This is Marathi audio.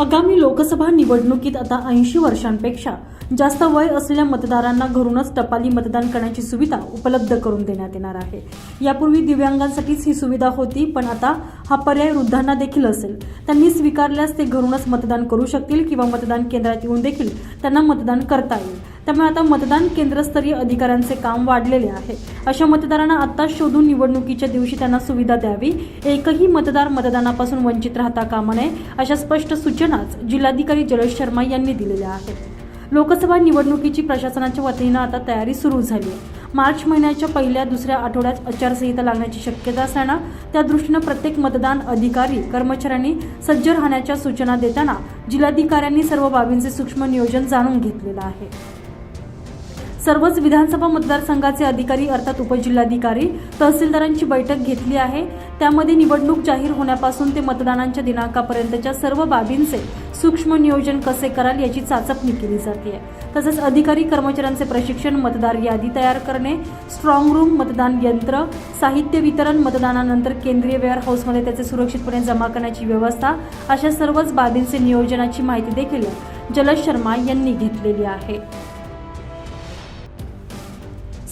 आगामी लोकसभा निवडणुकीत आता ऐंशी वर्षांपेक्षा जास्त वय असलेल्या मतदारांना घरूनच टपाली मतदान करण्याची सुविधा उपलब्ध करून देण्यात येणार आहे. यापूर्वी दिव्यांगांसाठीच ही सुविधा होती पण आता हा पर्याय वृद्धांना देखील असेल. त्यांनी स्वीकारल्यास ते घरूनच मतदान करू शकतील किंवा मतदान केंद्रात येऊन देखील त्यांना मतदान करता येईल. त्यामुळे आता मतदान केंद्रस्तरीय अधिकाऱ्यांचे काम वाढलेले आहे. अशा मतदारांना आता शोधून निवडणुकीच्या दिवशी त्यांना सुविधा द्यावी. एकही मतदार मतदानापासून वंचित राहता कामा नये अशा स्पष्ट सूचनाच जिल्हाधिकारी जलज शर्मा यांनी दिलेल्या आहेत. लोकसभा निवडणुकीची प्रशासनाच्या वतीनं आता तयारी सुरू झाली आहे. मार्च महिन्याच्या पहिल्या दुसऱ्या आठवड्यात आचारसंहिता लागण्याची शक्यता असल्यानं त्या दृष्टीनं प्रत्येक मतदान अधिकारी कर्मचाऱ्यांनी सज्ज राहण्याच्या सूचना देताना जिल्हाधिकाऱ्यांनी सर्व बाबींचे सूक्ष्म नियोजन जाणून घेतलेलं आहे. सर्वच विधानसभा मतदारसंघाचे अधिकारी अर्थात उपजिल्हाधिकारी तहसीलदारांची बैठक घेतली आहे. त्यामध्ये निवडणूक जाहीर होण्यापासून ते मतदानांच्या दिनांकापर्यंतच्या सर्व बाबींचे सूक्ष्म नियोजन कसे कराल याची चाचपणी केली जाते. तसंच अधिकारी कर्मचाऱ्यांचे प्रशिक्षण मतदार यादी तयार करणे स्ट्रॉंग रूम मतदान यंत्र साहित्य वितरण मतदानानंतर केंद्रीय वेअर हाऊसमध्ये त्याचे सुरक्षितपणे जमा करण्याची व्यवस्था अशा सर्वच बाबींचे नियोजनाची माहिती देखील जलद शर्मा यांनी घेतलेली आहे.